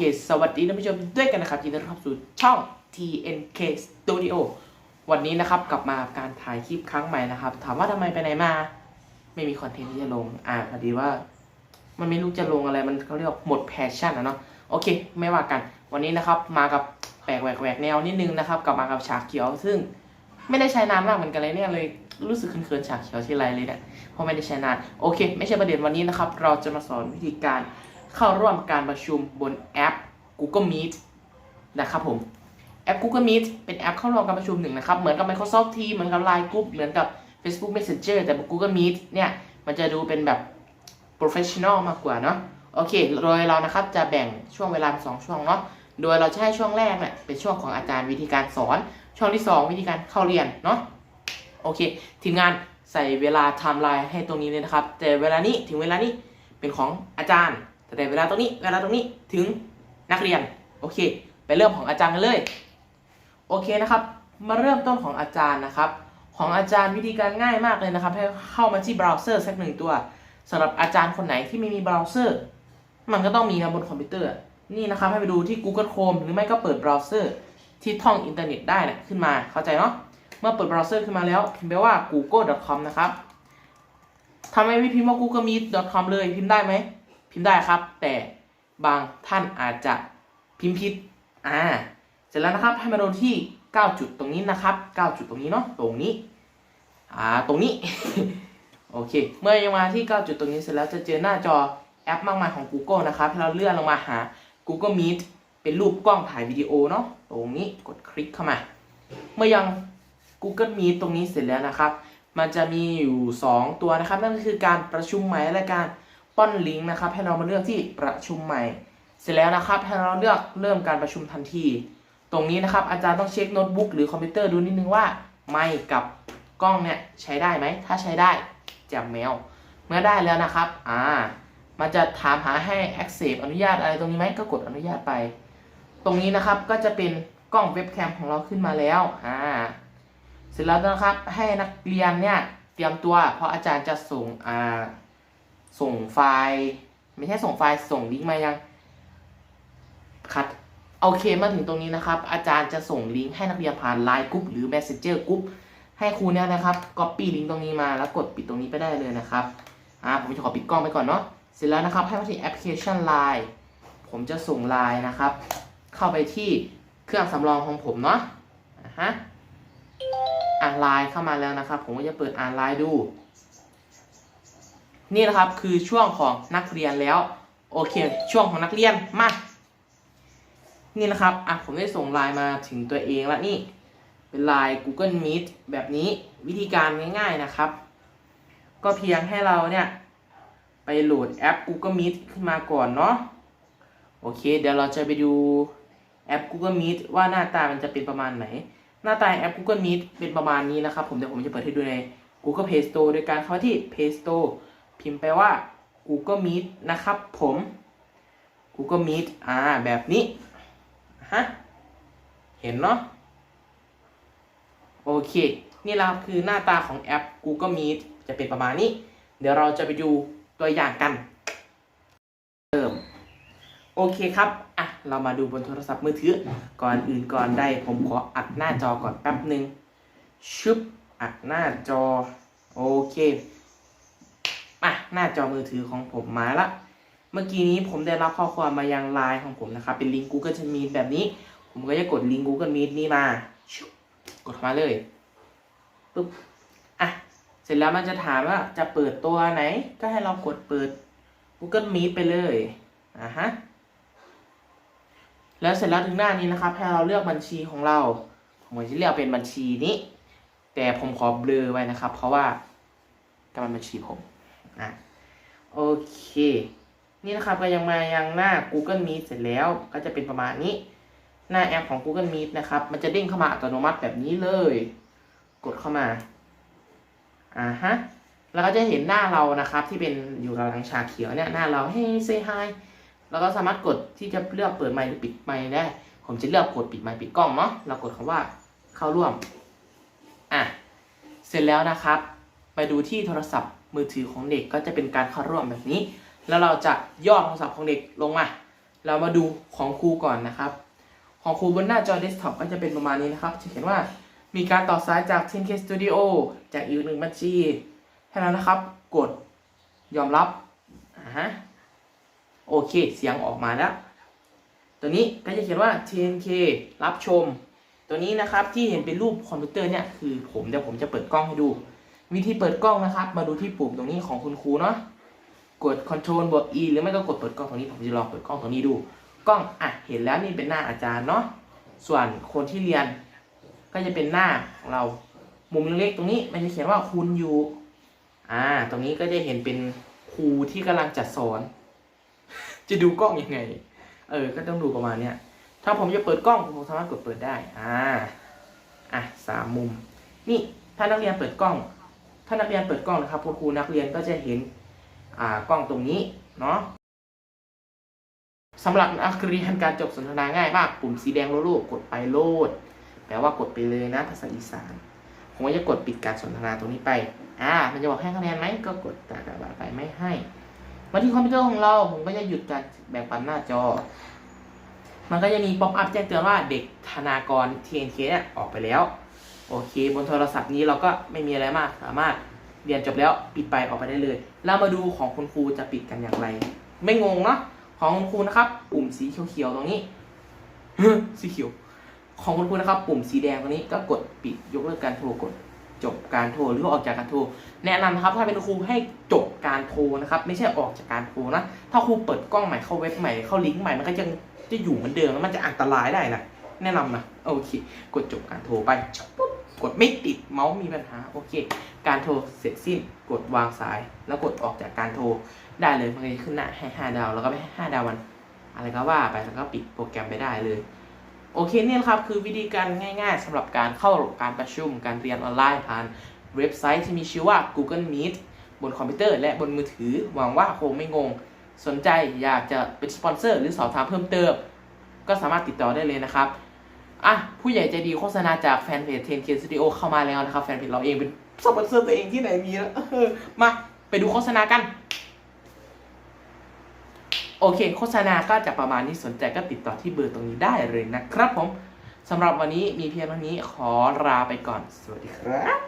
เคสวัสดีท่านผู้ชมด้วยกันนะครับยินดีต้อนรับสู่ช่อง TNK Studio วันนี้นะครับกลับมาการถ่ายคลิปครั้งใหม่นะครับ ถามว่าทำไมไปไหนมา ไม่มีคอนเทนต์ที่จะลง อ่าพอดีว่า มันไม่รู้จะลงอะไรมันเขาเรียกว่าหมดแพชชั่นอะเนาะโอเค ไม่ว่ากัน วันนี้นะครับมากับแปลกแหวกแหวกแนวนิดนึงนะครับกลับมากับฉากเขียว ซึ่งไม่ได้ใช้นานมากเหมือนกันเลยเนี่ยเลยรู้สึกเขินๆฉากเขียวที่ไรเลยเนี่ยเพราะไม่ได้ใช้นานโอเค ไม่ใช่ประเด็นวันนี้นะครับ เราจะมาสอนวิธีการเข้าร่วมการประชุมบนแอป Google Meet นะครับผมแอป Google Meet เป็นแอปเข้าร่วมการประชุมหนึ่งนะครับ เหมือนกับ Microsoft Teams เหมือนกับ Line Group เหมือนกับ Facebook Messenger แต่ Google Meet เนี่ยมันจะดูเป็นแบบ professional มากกว่าเนาะโอเค โดยเรานะครับจะแบ่งช่วงเวลาสองช่วงเนาะโดยเราให้ช่วงแรกเนี่ยเป็นช่วงของอาจารย์วิธีการสอน ช่วงที่ 2 วิธีการเข้าเรียนเนาะโอเค ทีมงานใส่เวลาไทม์ไลน์ให้ตรงนี้เลยนะครับ แต่เวลานี้ถึงเวลานี้เป็นของอาจารย์แต่เวลาตรงนี้เวลาตรงนี้ถึง นักเรียนโอเค ไปเริ่มของอาจารย์กันเลยโอเคนะครับ มาเริ่มต้นของอาจารย์นะครับ ของอาจารย์วิธีการง่ายมากเลยนะครับ ให้เข้ามาที่เบราว์เซอร์สักหนึ่งตัวสำหรับอาจารย์คนไหนที่ไม่มีเบราว์เซอร์มันก็ต้องมีนะบนคอมพิวเตอร์ นี่นะครับให้ไปดูที่ Google Chrome หรือไม่ก็เปิดเบราว์เซอร์ที่ท่องอินเทอร์เน็ตได้นะขึ้นมาเข้าใจเนาะเมื่อเปิดเบราว์เซอร์ขึ้นมาแล้วพิมพ์ไปว่า google.com นะครับทำไมไม่พิมพ์ว่า googlemeet.com เลยพิมพ์ได้ไหมพิมพ์ได้ครับ แต่ บางท่านอาจจะพิมพ์ผิดอ่าเสร็จแล้วนะครับให้มาดูที่ 9 จุดตรงนี้นะครับ 9 จุดตรงนี้เนาะตรงนี้อ่าตรงนี้ โอเค เมื่อยังมาที่ 9 จุดตรงนี้เสร็จแล้วจะเจอหน้าจอแอปมากมายของ Google นะครับให้เราเลื่อนลงมาหา Google Meet เป็นรูปกล้องถ่ายวิดีโอเนาะตรงนี้กดคลิกเข้ามา เมื่อยัง Google Meet ตรงนี้เสร็จแล้วนะครับ มันจะมีอยู่ 2 ตัวนะครับ นั่นก็คือการประชุมใหม่และการ ป้อนลิงก์นะครับให้เรามาเลือกที่ประชุมใหม่ เสร็จแล้วนะครับให้เราเลือกเริ่มการประชุมทันที ตรงนี้นะครับอาจารย์ต้องเช็คโน้ตบุ๊กหรือคอมพิวเตอร์ดูนิดนึงว่าไมค์กับกล้องเนี่ยใช้ได้ไหม ถ้าใช้ได้แจ่มแมว เมื่อได้แล้วนะครับ อ่า มันจะถามหาให้ accept อนุญาตอะไรตรงนี้ไหมก็กดอนุญาตไป ตรงนี้นะครับก็จะเป็นกล้องเว็บแคมของเราขึ้นมาแล้ว อ่า เสร็จแล้วนะครับให้นักเรียนเนี่ยเตรียมตัวเพราะอาจารย์จะส่งอ่า ส่งไฟล์ ไม่ใช่ส่งไฟล์ส่งลิงก์มายังคัดโอเคมาถึงตรงนี้นะครับ อาจารย์จะส่งลิงก์ให้นักเรียนผ่าน Line Group หรือ Messenger Group ให้ครูเนี่ยนะครับ Copy ลิงก์ตรงนี้มาแล้วกดปิดตรงนี้ไปได้เลยนะครับอ่าผมจะขอปิดกล้องไปก่อนเนาะเสร็จแล้วนะครับให้มาที่แอปพลิเคชัน Line ผมจะส่ง Line นะครับ เข้าไปที่เครื่องสำรองของผมเนาะอ่าฮะอ่านไลน์เข้ามาแล้วนะครับ ผมก็จะเปิดอ่านไลน์ดู นี่นะครับคือช่วงของนักเรียนแล้ว โอเค ช่วงของนักเรียนมานี่นะครับอะผมได้ส่งไลน์มาถึงตัวเองแล้วนี่ เป็นไลน์ Google Meet แบบนี้วิธีการง่ายๆนะครับ ก็เพียงให้เราเนี่ย ไปโหลดแอป Google Meet ขึ้นมาก่อนเนาะโอเค เดี๋ยวเราจะไปดูแอป Google Meet ว่าหน้าตามันจะเป็นประมาณไหน หน้าตาแอป Google Meet เป็นประมาณนี้นะครับ ผมเดี๋ยวผมจะเปิดให้ดูใน Google Play Store โดยการเข้าที่ Play Store พิมพ์ไปว่า Google Meet นะครับผม Google Meet อ่า แบบนี้ ฮะ เห็นเนาะ โอเค นี่แหละครับคือหน้าตาของแอป Google Meet จะเป็นประมาณนี้ เดี๋ยวเราจะไปดูตัวอย่างกันเริ่มโอเคครับ อะ เรามาดูบนโทรศัพท์มือถือ ก่อนอื่นก่อนได้ ผมขออัดหน้าจอก่อนแป๊บหนึ่งชึบอัดหน้าจอ โอเค อะหน้าจอมือถือของผมมาละ เมื่อกี้นี้ผมได้รับข้อความมายังไลน์ของผมนะครับ เป็นลิงก์ Google Meet แบบนี้ ผมก็จะกดลิงก์ Google Meet นี้มา กดมาเลยปุ๊บอะ เสร็จแล้วมันจะถามว่าจะเปิดตัวไหน ก็ให้เรากดเปิด Google Meet ไปเลยอ่าฮะแล้วเสร็จแล้วถึงหน้านี้นะครับให้เราเลือกบัญชีของเราผมจะเลือกเป็นบัญชีนี้ แต่ผมขอเบลอไว้นะครับ เพราะว่าก็มันบัญชีผม่ะโอเค นี่นะครับก็ยังมายังหน้า Google Meet เสร็จแล้วก็จะเป็นประมาณนี้ หน้าแอปของ Google Meet นะครับ มันจะเด้งเข้ามาอัตโนมัติแบบนี้เลย กดเข้ามาอ่าฮะแล้วก็จะเห็นหน้าเรานะครับ ที่เป็นอยู่กับหลังชาเขียวเนี่ยหน้าเราให้ say hi แล้วก็สามารถกดที่จะเลือกเปิดไมค์หรือปิดไมค์ได้ ผมจะเลือกกดปิดไมค์ปิดกล้องเนาะเรากดคำว่าเข้าร่วมอะเสร็จแล้วนะครับ ไปดูที่โทรศัพท์ มือถือของเด็กก็จะเป็นการเข้าร่วมแบบนี้ แล้วเราจะย่อโทรศัพท์ของเด็กลงมา เรามาดูของครูก่อนนะครับ ของครูบนหน้าจอเดสก์ท็อปก็จะเป็นประมาณนี้นะครับ จะเห็นว่ามีการต่อสายจาก 10K Studio จากอีกหนึ่งบัญชีแค่นั้นนะครับ กดยอมรับอ่าฮะโอเค เสียงออกมาแล้ว ตัวนี้ก็จะเขียนว่า 10K รับชม ตัวนี้นะครับที่เห็นเป็นรูปคอมพิวเตอร์เนี่ยคือผมเดี๋ยวผมจะเปิดกล้องให้ดู วิธีเปิดกล้องนะครับ มาดูที่ปุ่มตรงนี้ของคุณครูเนาะกด Ctrl บวก E หรือไม่ก็กดเปิดกล้องตรงนี้ผมจะลองเปิดกล้องตรงนี้ดู กล้องอะเห็นแล้วนี่เป็นหน้าอาจารย์เนาะส่วนคนที่เรียน ก็จะเป็นหน้าของเรามุมเล็กๆตรงนี้มันจะเขียนว่าคุณอยู่อ่า ตรงนี้ก็จะเห็นเป็นครูที่กำลังจัดสอน จะดูกล้องยังไง เออ ก็ต้องดูประมาณเนี้ยถ้าผมจะเปิดกล้องผมสามารถกดเปิดได้ อ่า อะสามมุม นี่ถ้านักเรียนเปิดกล้อง ถ้านักเรียนเปิดกล้องนะครับคุณครูนักเรียนก็จะเห็นอ่ากล้องตรงนี้เนาะสำหรับนักเรียนการจบสนทนาง่ายมากปุ่มสีแดงโลโลกดไปโลด แปลว่ากดไปเลยนะภาษาอีสานผมก็จะกดปิดการสนทนาตรงนี้ไปอ่ามันจะบอกให้คะแนนไหมก็กดตากระไปไม่ให้ มาที่คอมพิวเตอร์ของเราผมก็จะหยุดการแบ่งปันหน้าจอ มันก็จะมีป๊อปอัพแจ้งเตือนว่าเด็กธนากร TNK เนี่ยออกไปแล้ว โอเค บนโทรศัพท์นี้เราก็ไม่มีอะไรมาก สามารถเรียนจบแล้วปิดไปออกไปได้เลย เรามาดูของคุณครูจะปิดกันอย่างไร ไม่งงเนาะของคุณครูนะครับ ปุ่มสีเขียวๆตรงนี้สีเขียว ของคุณครูนะครับ ปุ่มสีแดงตรงนี้ก็กดปิดยกเลิกการโทรกดจบการโทรหรือออกจากการโทรแนะนำนะครับถ้าเป็นครูให้จบการโทรนะครับ ไม่ใช่ออกจากการโทรนะถ้าครูเปิดกล้องใหม่เข้าเว็บใหม่เข้าลิงก์ใหม่มันก็ยังจะอยู่เหมือนเดิมแล้วมันจะอันตรายได้นะแนะนำนะโอเค กดจบการโทรไปปุ๊บ กดไม่ติดเมาส์มีปัญหาโอเค การโทรเสร็จสิ้นกดวางสาย แล้วกดออกจากการโทรได้เลยมันจะขึ้นหน้าให้5ดาวแล้วก็ไม่ให้5ดาวมัน อะไรก็ว่าไปแล้วก็ปิดโปรแกรมไปได้เลย โอเคเนี่ยนะครับคือวิธีการง่าย ๆสำหรับการเข้าการประชุมการเรียนออนไลน์ผ่านเว็บไซต์ที่มีชื่อว่า Google Meet บนคอมพิวเตอร์และบนมือถือหวังว่าคงไม่งง สนใจอยากจะเป็นสปอนเซอร์หรือสอบถามเพิ่มเติม ก็สามารถติดต่อได้เลยนะครับ อะผู้ใหญ่ใจดีโฆษณาจากแฟนเพจเทนเทนสตูดิโอเข้ามาแล้วนะครับ แฟนเพจเราเองเป็นสปอนเซอร์ตัวเองที่ไหนมีแล้วมาไปดูโฆษณากัน โอเค โฆษณาก็จะประมาณนี้สนใจก็ติดต่อที่เบอร์ตรงนี้ได้เลยนะครับผมสำหรับวันนี้มีเพียงเท่านี้ขอลาไปก่อน สวัสดีครับ